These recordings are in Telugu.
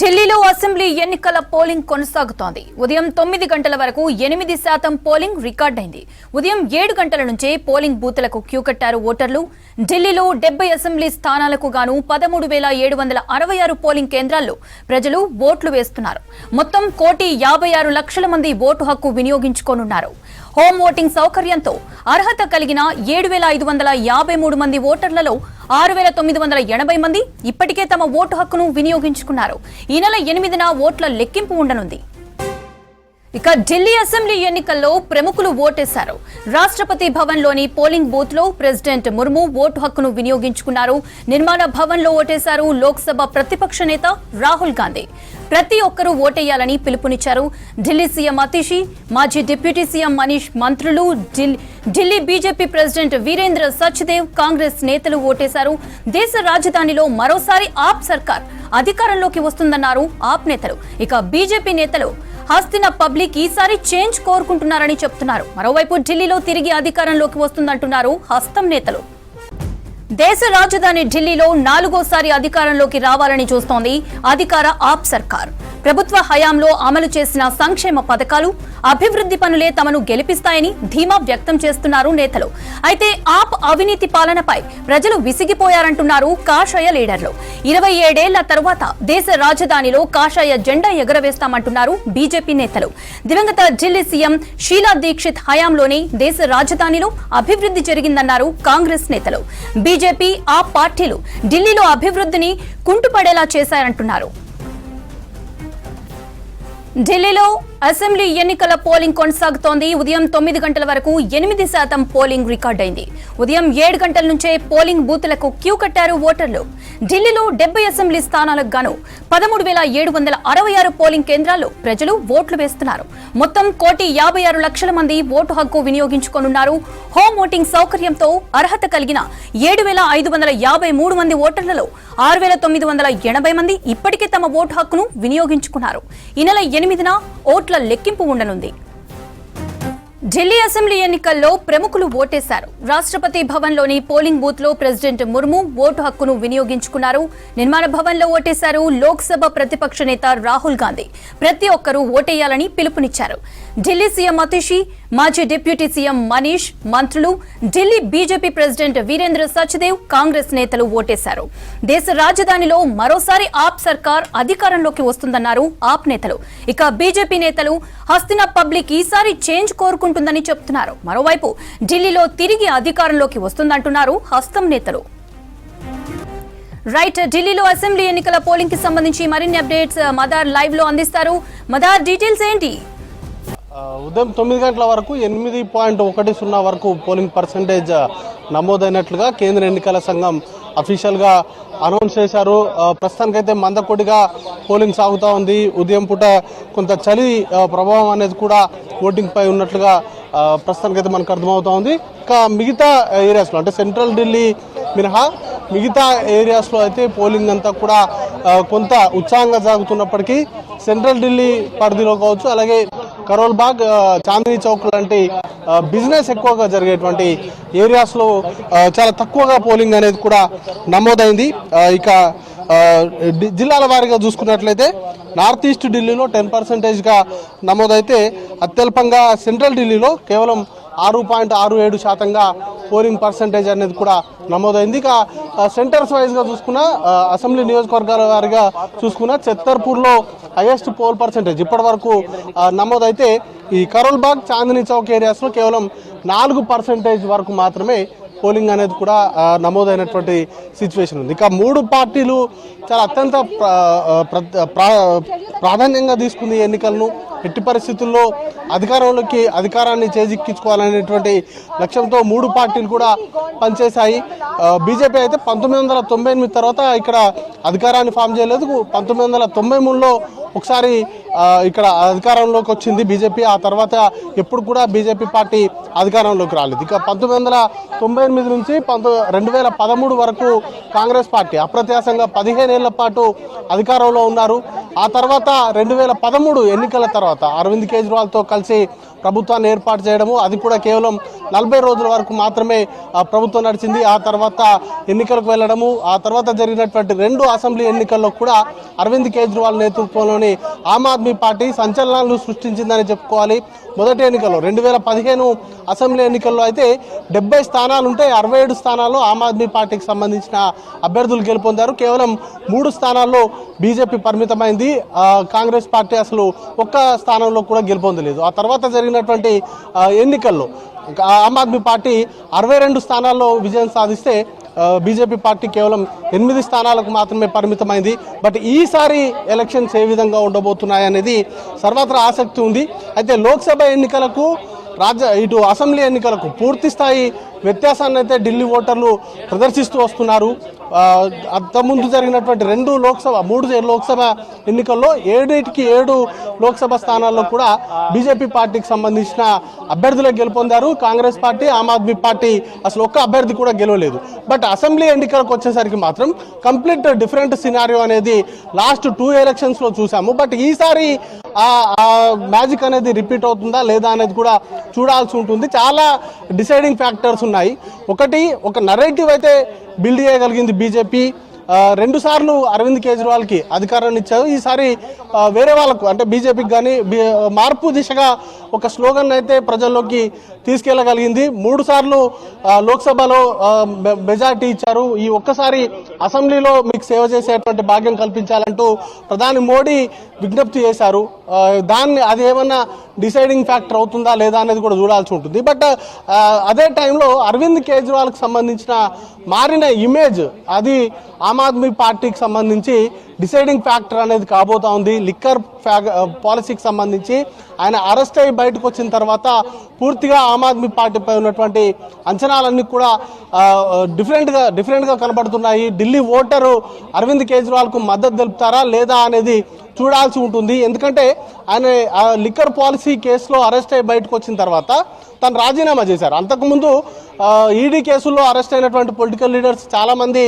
ఢిల్లీలో అసెంబ్లీ ఎన్నికల పోలింగ్ కొనసాగుతోంది. ఉదయం తొమ్మిది గంటల వరకు ఎనిమిది శాతం పోలింగ్ రికార్డైంది. ఉదయం ఏడు గంటల నుంచే పోలింగ్ బూత్లకు క్యూ కట్టారు ఓటర్లు. ఢిల్లీలో డెబ్బై అసెంబ్లీ స్థానాలకు గాను పదమూడు వేల ఏడు వందల అరవై ఆరు పోలింగ్ కేంద్రాల్లో ప్రజలు ఓట్లు వేస్తున్నారు. మొత్తం కోటి యాభై ఆరు లక్షల మంది ఓటు హక్కు వినియోగించుకోనున్నారు. హోమ్ ఓటింగ్ సౌకర్యంతో అర్హత కలిగిన ఏడు వేల ఐదు వందల యాభై మూడు మంది ఓటర్లలో ఆరు వేల తొమ్మిది వందల ఎనభై మంది ఇప్పటికే తమ ఓటు హక్కును వినియోగించుకున్నారు. ఈ నెల ఎనిమిదిన ఓట్ల లెక్కింపు ఉండనుంది. ఇక ఢిల్లీ అసెంబ్లీ ఎన్నికల్లో ప్రముఖులు ఓటేశారు. రాష్ట్రపతి భవన్లోని పోలింగ్ బూత్లో ప్రెసిడెంట్ ముర్ము ఓటు హక్కును వినియోగించుకున్నారు. నిర్మాణ భవన్లో ఓటేశారు లోక్సభ ప్రతిపక్ష నేత రాహుల్ గాంధీ. ప్రతి ఒక్కరూ ఓటేయాలని పిలుపునిచ్చారు. ఢిల్లీ సీఎం అతిషి మాజీ డిప్యూటీ సీఎం మనీష్ మంత్రులు ఢిల్లీ ఢిల్లీ బీజేపీ ప్రెసిడెంట్ వీరేంద్ర సచ్దేవ్ కాంగ్రెస్ నేతలు ఓటేశారు. దేశ రాజధానిలో మరోసారి ఆప్ సర్కార్ అధికారంలోకి వస్తుందన్నారు ఆప్ నేతలు. ఇక బీజేపీ నేతలు హస్తిన పబ్లిక్ ఈసారి చేంజ్ కోరుకుంటున్నారని చెప్తున్నారు. మరోవైపు ఢిల్లీలో తిరిగి అధికారంలోకి వస్తుందంటున్నారు హస్తం నేతలు. దేశ రాజధాని ఢిల్లీలో నాలుగోసారి అధికారంలోకి రావాలని చూస్తోంది అధికార ఆప్ సర్కార్. ప్రభుత్వ హయాంలో అమలు చేసిన సంక్షేమ పథకాలు అభివృద్ధి పనులే తమను గెలిపిస్తాయని ధీమా వ్యక్తం చేస్తున్నారు నేతలు. అయితే ఆప్ అవినీతి పాలనపై ప్రజలు విసిగిపోయారంటున్నారు కాషాయ లీడర్లు. ఇరవై ఏడేళ్ళ తర్వాత దేశ రాజధానిలో కాషాయ జెండా ఎగరవేస్తామంటున్నారు బీజేపీ నేతలు. దివంగత ఢిల్లీ సీఎం షీలా దీక్షిత్ హయాంలోనే దేశ రాజధానిలో అభివృద్ధి జరిగిందన్నారు కాంగ్రెస్ నేతలు. బీజేపీ ఆ పార్టీలు ఢిల్లీలో అభివృద్ధిని కుంటుపడేలా చేశారంటున్నారు ఢిల్లీలో అసెంబ్లీ ఎన్నికల పోలింగ్ కొనసాగుతోంది. ఉదయం తొమ్మిది గంటల వరకు ఎనిమిది శాతం పోలింగ్ రికార్డైంది. ఉదయం ఏడు గంటల నుంచే పోలింగ్ బూత్లకు క్యూ కట్టారు ఓటర్లు. ఢిల్లీలో డెబ్బై అసెంబ్లీ స్థానాలకు గాను పదమూడు వేల ఏడు వందల అరవై ఆరు పోలింగ్ కేంద్రాల్లో ప్రజలు ఓట్లు వేస్తున్నారు. మొత్తం కోటి యాభై ఆరు లక్షల మంది ఓటు హక్కు వినియోగించుకోనున్నారు. హోమ్ ఓటింగ్ సౌకర్యంతో అర్హత కలిగిన ఏడు వేల ఐదు వందల యాభై మూడు మంది ఓటర్లలో ఆరు వేల తొమ్మిది వందల ఎనభై మంది ఇప్పటికే తమ ఓటు హక్కును వినియోగించుకున్నారు. ఈ నెల ఎనిమిదిన ఓట్ల లెక్కింపు ఉండనుంది. ఢిల్లీ అసెంబ్లీ ఎన్నికల్లో ప్రముఖులు ఓటేశారు. రాష్ట్రపతి భవన్లోని పోలింగ్ బూత్లో ప్రెసిడెంట్ ముర్ము ఓటు హక్కును వినియోగించుకున్నారు. నిర్మాణ భవన్లో ఓటేశారు లోక్సభ ప్రతిపక్ష నేత రాహుల్ గాంధీ. ప్రతి ఒక్కరూ ఓటేయాలని పిలుపునిచ్చారు. ఢిల్లీ సీఎం అతిషి మాజీ డిప్యూటీ సీఎం మనీష్ మంత్రులు ఢిల్లీ బీజేపీ ప్రెసిడెంట్ వీరేంద్ర సచ్దేవ్ కాంగ్రెస్ నేతలు ఓటేశారు. దేశ రాజధానిలో మరోసారి ఆప్ సర్కార్ అధికారంలోకి వస్తుందన్నారు ఆప్ నేతలు. ఇక బీజేపీ నేతలు హస్తిన పబ్లిక్ ఈసారి చేంజ్ కోరుకుంటుందని చెప్తున్నారు. మరోవైపు ఢిల్లీలో తిరిగి అధికారంలోకి వస్తుందంటున్నారు హస్తం నేతలు. రైట్ ఢిల్లీలో అసెంబ్లీ ఎన్నికల పోలింగ్కి సంబంధించి మరిన్ని అప్డేట్స్ మదార్ లైవ్లో అందిస్తారు. మదార్ డీటెయిల్స్ ఏంటి? ఉదయం తొమ్మిది గంటల వరకు ఎనిమిది పాయింట్ ఒకటి సున్నా వరకు పోలింగ్ పర్సంటేజ్ నమోదైనట్లుగా కేంద్ర ఎన్నికల సంఘం అఫీషియల్గా అనౌన్స్ చేశారు. ప్రస్తుతానికైతే మందకొడిగా పోలింగ్ సాగుతూ ఉంది. ఉదయం పూట కొంత చలి ప్రభావం అనేది కూడా ఓటింగ్పై ఉన్నట్లుగా ప్రస్తుతానికైతే మనకు అర్థమవుతా ఉంది. ఇంకా మిగతా ఏరియాస్లో అంటే సెంట్రల్ ఢిల్లీ మినహా మిగతా ఏరియాస్లో అయితే పోలింగ్ అంతా కూడా కొంత ఉత్సాహంగా సాగుతున్నప్పటికీ సెంట్రల్ ఢిల్లీ పరిధిలో కావచ్చు అలాగే కరోల్ బాగ్ ఆ, చాందినీ చౌక్ లాంటి బిజినెస్ ఎక్కువగా జరిగేటువంటి ఏరియాస్లో చాలా తక్కువగా పోలింగ్ అనేది కూడా నమోదైంది. ఇక జిల్లాల వారీగా చూసుకున్నట్లయితే నార్త్ ఈస్ట్ ఢిల్లీలో టెన్ పర్సెంటేజ్గా నమోదైతే అత్యల్పంగా సెంట్రల్ ఢిల్లీలో కేవలం ఆరు పాయింట్ ఆరు ఏడు శాతంగా పోలింగ్ పర్సంటేజ్ అనేది కూడా నమోదైంది. ఇక సెంటర్స్ వైజ్గా చూసుకున్న అసెంబ్లీ నియోజకవర్గాల వారిగా చూసుకున్న ఛత్తర్పూర్లో హైయెస్ట్ పోల్ పర్సంటేజ్ ఇప్పటి వరకు నమోదైతే ఈ కరోల్బాగ్ చాందినీ చౌక్ ఏరియాస్లో కేవలం నాలుగు పర్సెంటేజ్ వరకు మాత్రమే పోలింగ్ అనేది కూడా నమోదైనటువంటి సిచ్యువేషన్ ఉంది. ఇక మూడు పార్టీలు చాలా అత్యంత ప్రా- ప్రాధాన్యంగా తీసుకుంది ఈ ఎన్నికలను ఎట్టి పరిస్థితుల్లో అధికారంలోకి అధికారాన్ని చేజిక్కించుకోవాలనేటువంటి లక్ష్యంతో మూడు పార్టీలు కూడా పనిచేశాయి. బీజేపీ అయితే పంతొమ్మిది వందల తొంభై ఎనిమిది తర్వాత ఇక్కడ అధికారాన్ని ఫామ్ చేయలేదు. పంతొమ్మిది వందల తొంభై మూడులో ఒకసారి ఇక్కడ అధికారంలోకి వచ్చింది బీజేపీ ఆ తర్వాత ఎప్పుడు కూడా బీజేపీ పార్టీ అధికారంలోకి రాలేదు. ఇక పంతొమ్మిది వందల తొంభై ఎనిమిది నుంచి పంతొమ్మిది రెండు వేల పదమూడు వరకు కాంగ్రెస్ పార్టీ అప్రత్యాసంగా పదిహేను ఏళ్ళ పాటు అధికారంలో ఉన్నారు. ఆ తర్వాత రెండు వేల పదమూడు ఎన్నికల తర్వాత అరవింద్ కేజ్రీవాల్తో కలిసి ప్రభుత్వాన్ని ఏర్పాటు చేయడము అది కూడా కేవలం నలభై రోజుల వరకు మాత్రమే ఆ ప్రభుత్వం నడిచింది. ఆ తర్వాత ఎన్నికలకు వెళ్ళడము ఆ తర్వాత జరిగినటువంటి రెండు అసెంబ్లీ ఎన్నికల్లో కూడా అరవింద్ కేజ్రీవాల్ నేతృత్వంలోని ఆమ్ ఆద్మీ పార్టీ సంచలనాలు సృష్టించిందని చెప్పుకోవాలి. మొదటి ఎన్నికల్లో రెండు వేల పదిహేను అసెంబ్లీ ఎన్నికల్లో అయితే డెబ్బై స్థానాలు ఉంటే అరవై ఏడు స్థానాల్లో ఆమ్ ఆద్మీ పార్టీకి సంబంధించిన అభ్యర్థులు గెలుపొందారు. కేవలం మూడు స్థానాల్లో బీజేపీ పరిమితమైంది. కాంగ్రెస్ పార్టీ అసలు ఒక్క స్థానంలో కూడా గెలుపొందలేదు. ఆ తర్వాత జరిగినటువంటి ఎన్నికల్లో ఆమ్ ఆద్మీ పార్టీ అరవై రెండు స్థానాల్లో విజయం సాధిస్తే బీజేపీ పార్టీ కేవలం ఎనిమిది స్థానాలకు మాత్రమే పరిమితమైంది. బట్ ఈసారి ఎలక్షన్స్ ఏ విధంగా ఉండబోతున్నాయి అనేది సర్వత్రా ఆసక్తి ఉంది. అయితే లోక్సభ ఎన్నికలకు రాజ్య ఇటు అసెంబ్లీ ఎన్నికలకు పూర్తి స్థాయి వ్యత్యాసాన్ని అయితే ఢిల్లీ ఓటర్లు ప్రదర్శిస్తూ వస్తున్నారు. అంతకుముందు జరిగినటువంటి రెండు లోక్సభ మూడు లోక్సభ ఎన్నికల్లో ఏడింటికి ఏడు లోక్సభ స్థానాల్లో కూడా బీజేపీ పార్టీకి సంబంధించిన అభ్యర్థులే గెలుపొందారు. కాంగ్రెస్ పార్టీ ఆమ్ ఆద్మీ పార్టీ అసలు ఒక్క అభ్యర్థి కూడా గెలవలేదు. బట్ అసెంబ్లీ ఎన్నికలకు వచ్చేసరికి మాత్రం కంప్లీట్ డిఫరెంట్ సినారియో అనేది లాస్ట్ టూ ఎలక్షన్స్లో చూసాము. బట్ ఈసారి ఆ మ్యాజిక్ అనేది రిపీట్ అవుతుందా లేదా అనేది కూడా చూడాల్సి ఉంటుంది. చాలా డిసైడింగ్ ఫ్యాక్టర్స్ ఉన్నాయి. ఒకటి ఒక నరేటివ్ అయితే బిల్డ్ చేయగలిగింది బీజేపీ. రెండు సార్లు అరవింద్ కేజ్రీవాల్కి అధికారాన్ని ఇచ్చారు. ఈసారి వేరే వాళ్ళకు అంటే బీజేపీకి కానీ మార్పు దిశగా ఒక స్లోగన్ అయితే ప్రజల్లోకి తీసుకెళ్ళగలిగింది మూడు సార్లు లోక్సభలో మెజార్టీ ఇచ్చారు. ఈ ఒక్కసారి అసెంబ్లీలో మీకు సేవ చేసేటువంటి భాగ్యం కల్పించాలంటూ ప్రధాని మోడీ విజ్ఞప్తి చేశారు. దాన్ని అది ఏమన్నా డిసైడింగ్ ఫ్యాక్టర్ అవుతుందా లేదా అనేది కూడా చూడాల్సి ఉంటుంది. బట్ అదే టైంలో అరవింద్ కేజ్రీవాల్కి సంబంధించిన మారిన ఇమేజ్ అది ఆమె ఆమ్ ఆద్మీ పార్టీకి సంబంధించి డిసైడింగ్ ఫ్యాక్టర్ అనేది కాబోతా ఉంది. లిక్కర్ పాలసీకి సంబంధించి ఆయన అరెస్ట్ అయ్యి బయటకు వచ్చిన తర్వాత పూర్తిగా ఆమ్ ఆద్మీ పార్టీపై ఉన్నటువంటి అంచనాలన్నీ కూడా డిఫరెంట్గా డిఫరెంట్గా కనబడుతున్నాయి. ఢిల్లీ ఓటరు అరవింద్ కేజ్రీవాల్కు మద్దతు తెలుపుతారా లేదా అనేది చూడాల్సి ఉంటుంది. ఎందుకంటే ఆయన ఆ లిక్కర్ పాలసీ కేసులో అరెస్ట్ అయ్యి బయటకు వచ్చిన తర్వాత తను రాజీనామా చేశారు. అంతకుముందు ఈడీ కేసుల్లో అరెస్ట్ అయినటువంటి పొలిటికల్ లీడర్స్ చాలామంది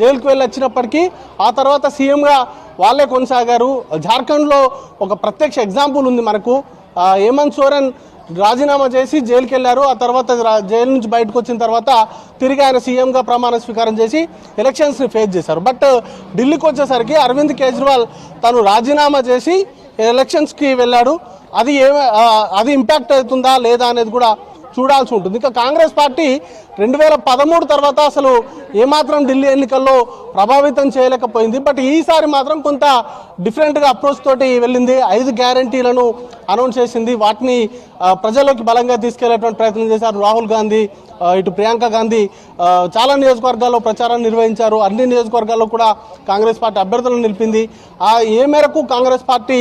జైలుకు వెళ్ళి వచ్చినప్పటికీ ఆ తర్వాత సీఎంగా వాళ్ళే కొనసాగారు. జార్ఖండ్లో ఒక ప్రత్యక్ష ఎగ్జాంపుల్ ఉంది మనకు. హేమంత్ సోరెన్ రాజీనామా చేసి జైలుకి వెళ్ళారు ఆ తర్వాత జైలు నుంచి బయటకు వచ్చిన తర్వాత తిరిగి ఆయన సీఎంగా ప్రమాణ స్వీకారం చేసి ఎలక్షన్స్ని ఫేస్ చేశారు. బట్ ఢిల్లీకి వచ్చేసరికి అరవింద్ కేజ్రీవాల్ తను రాజీనామా చేసి ఎలక్షన్స్కి వెళ్ళాడు. అది ఏ అది ఇంపాక్ట్ అవుతుందా లేదా అనేది కూడా చూడాల్సి ఉంటుంది. ఇంకా కాంగ్రెస్ పార్టీ రెండు వేల పదమూడు తర్వాత అసలు ఏమాత్రం ఢిల్లీ ఎన్నికల్లో ప్రభావితం చేయలేకపోయింది. బట్ ఈసారి మాత్రం కొంత డిఫరెంట్గా అప్రోచ్ తోటి వెళ్ళింది. ఐదు గ్యారంటీలను అనౌన్స్ చేసింది. వాటిని ప్రజల్లోకి బలంగా తీసుకెళ్ళేటువంటి ప్రయత్నం చేశారు రాహుల్ గాంధీ ఇటు ప్రియాంక గాంధీ. చాలా నియోజకవర్గాల్లో ప్రచారం నిర్వహించారు. అన్ని నియోజకవర్గాల్లో కూడా కాంగ్రెస్ పార్టీ అభ్యర్థులను నిలిపింది. ఆ ఏ మేరకు కాంగ్రెస్ పార్టీ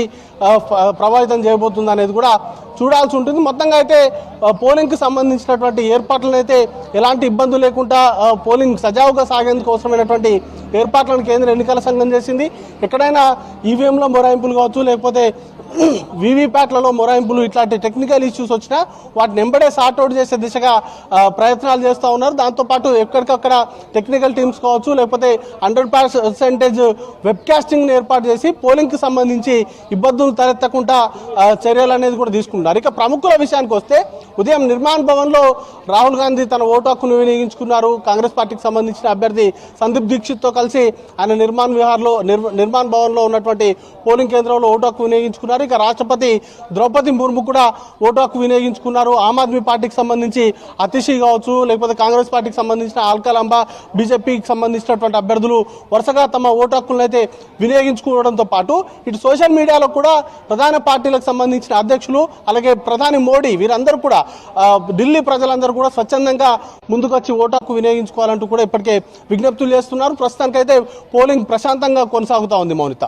ప్రభావితం చేయబోతుంది అనేది కూడా చూడాల్సి ఉంటుంది. మొత్తంగా అయితే పోలింగ్కి సంబంధించినటువంటి ఏర్పాట్లను అయితే ఎలాంటి ఇబ్బందులు లేకుండా పోలింగ్ సజావుగా సాగేందుకు అవసరమైనటువంటి ఏర్పాట్లను కేంద్ర ఎన్నికల సంఘం చేసింది. ఎక్కడైనా ఈవీఎంలో మొరాయింపులు కావచ్చు లేకపోతే వీవీప్యాట్లలో మొరాయింపులు ఇట్లాంటి టెక్నికల్ ఇష్యూస్ వచ్చినా వాటిని ఎంబడే సార్ట్అవుట్ చేసే దిశగా ప్రయత్నాలు చేస్తూ ఉన్నారు. దాంతోపాటు ఎక్కడికక్కడ టెక్నికల్ టీమ్స్ కావచ్చు లేకపోతే హండ్రెడ్ పర్సెంటేజ్ వెబ్కాస్టింగ్ని ఏర్పాటు చేసి పోలింగ్కి సంబంధించి ఇబ్బందులు తలెత్తకుండా చర్యలు అనేది కూడా తీసుకుంటున్నారు. ఇక ప్రముఖుల విషయానికి వస్తే ఉదయం నిర్మాణ్ భవన్లో రాహుల్ గాంధీ తన ఓటు హక్కును వినియోగించుకున్నారు. కాంగ్రెస్ పార్టీకి సంబంధించిన అభ్యర్థి సందీప్ దీక్షిత్తో కలిసి ఆయన నిర్మాణ్ విహార్లో నిర్మాణ్ భవన్లో ఉన్నటువంటి పోలింగ్ కేంద్రంలో ఓటు హక్కు వినియోగించుకున్నారు. ఇక రాష్ట్రపతి ద్రౌపది ముర్ము కూడా ఓటు హక్కు వినియోగించుకున్నారు. ఆమ్ ఆద్మీ పార్టీకి సంబంధించి అతిషి కావచ్చు లేకపోతే కాంగ్రెస్ పార్టీకి సంబంధించిన ఆల్కలాంబ బీజేపీకి సంబంధించినటువంటి అభ్యర్థులు వరుసగా తమ ఓటు హక్కులను అయితే వినియోగించుకోవడంతో పాటు ఇటు సోషల్ మీడియాలో కూడా ప్రధాన పార్టీలకు సంబంధించిన అధ్యక్షులు అలాగే ప్రధాని మోడీ వీరందరూ కూడా ఢిల్లీ ప్రజలందరూ కూడా స్వచ్ఛందంగా ముందుకొచ్చి ఓటు హక్కు వినియోగించుకోవాలంటూ కూడా ఇప్పటికే విజ్ఞప్తులు చేస్తున్నారు. ప్రస్తుతానికైతే పోలింగ్ ప్రశాంతంగా కొనసాగుతా ఉంది మౌనిత.